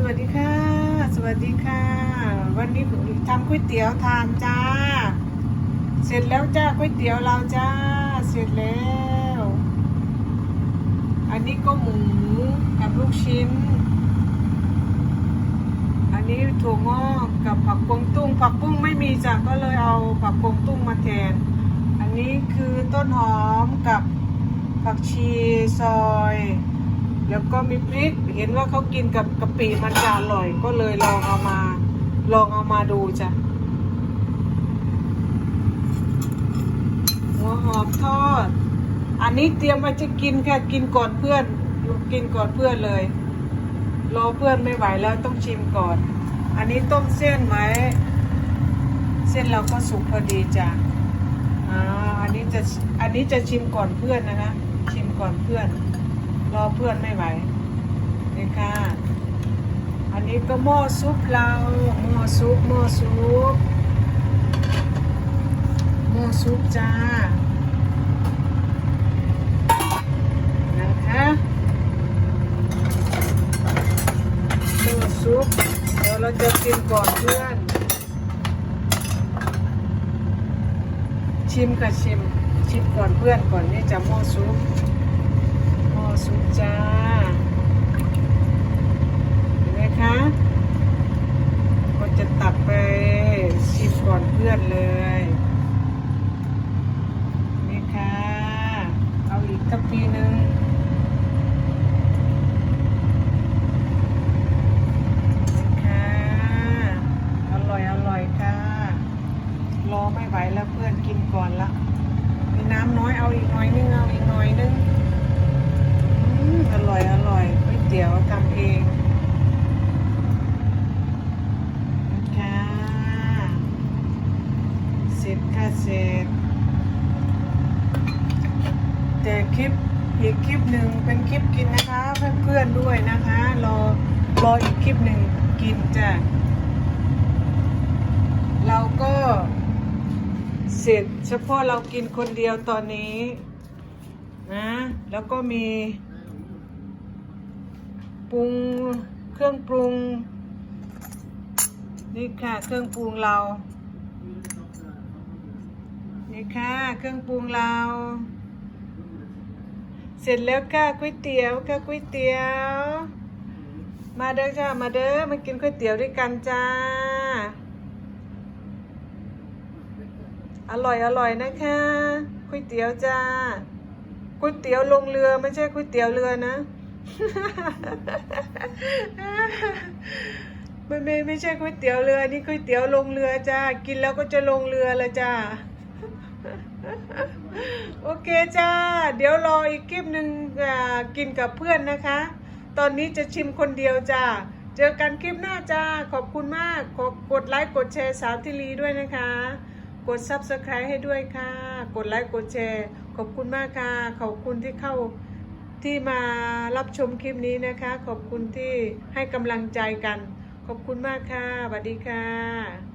สวัสดีค่ะ สวัสดีค่ะ วันนี้ทำก๋วยเตี๋ยวทานจ้า เสร็จแล้วจ้าก๋วยเตี๋ยวเราจ้า เสร็จแล้ว อันนี้ก็หมูกับลูกชิ้น อันนี้ถั่วงอกกับผักกวงตุ้ง ผักบุ้งไม่มีจ้ะก็เลยเอาผักกวงตุ้งมาแทน อันนี้คือต้นหอมกับผักชีซอย แล้วก็มีพริกเห็นว่าเขากินกับกะปิมันจะอร่อย ก็เลยลองเอามา ลองเอามาดูจ้ะหัวหอมทอด อันนี้เตรียมไว้จะกินค่ะกินก่อนเพื่อนกินก่อนเพื่อนเลยรอเพื่อนไม่ไหวแล้วต้องชิมก่อน อันนี้ต้มเส้นไว้ เส้นเราก็สุกพอดีจ้ะอ่าอันนี้จะอันนี้จะชิมก่อนเพื่อนนะคะ ชิมก่อนเพื่อน รอเพื่อนไม่ไหวนี่ค่ะ อันนี้ก็หม้อซุปเราหม้อซุปหม้อซุปหม้อซุปจ้านะคะหม้อซุปเดี๋ยวเราจะกินก่อนเพื่อน ชิมค่ะชิมชิมก่อนเพื่อนก่อนนี่จะหม้อซุป หม้อซุปจ้า เห็นไหมคะ ก็จะตักไปชิ เพื่อนเลย นี่ค่ะ เอาอีกทัพพีหนึ่งนี่ค่ะ อร่อยอร่อยค่ะ รอไม่ไหวแล้วเพื่อนกินก่อนละมีน้ำน้อยเอาอีกน่อยนึงเอาอีกน่อยนึงอืมอร่อยอร่อยก๋วยเตี๋ยวทำเองค่ะเสร็จค่ะเสร็จ แต่ คลิปอีกคลิปหนึ่งเป็นคลิปกินนะคะ เพื่อนๆด้วยนะคะ รอรออีกคลิปหนึ่งกินจ้ะเราก็เสร็จเฉพาะเรากินคนเดียวตอนนี้นะแล้วก็มีปรุงเครื่องปรุง นี่ค่ะเครื่องปรุงเรา นี่ค่ะเครื่องปรุงเรา เสร็จแล้วค่ะก๋วยเตี๋ยวค่ะก๋วยเตี๋ยว มาเด้อจ้ามาเด้อมากินก๋วยเตี๋ยวด้วยกันจ้า อร่อยอร่อยนะคะก๋วยเตี๋ยวจ้าก๋วยเตี๋ยวลงเรือไม่ใช่ก๋วยเตี๋ยวเรือนะไม่ไม่ไม่ใช่ก๋วยเตี๋ยวเรือนี่ก๋วยเตี๋ยวลงเรือจ้า กินแล้วก็จะลงเรือละจ้า เคจ้า เดี๋ยวรออีกคลิปหนึ่งกินกับเพื่อนนะคะ ตอนนี้จะชิมคนเดียวจ้า เจอกันคลิปหน้าจ้า ขอบคุณมากขอกดไลค์กดแชร์สาวทิลีด้วยนะคะ กด subscribe ให้ด้วยค่ะ กดไลค์กดแชร์ ขอบคุณมากค่ะ ขอบคุณที่เข้าที่มารับชมคลิปนี้นะคะ ขอบคุณที่ให้กำลังใจกัน ขอบคุณมากค่ะสวัสดีค่ะ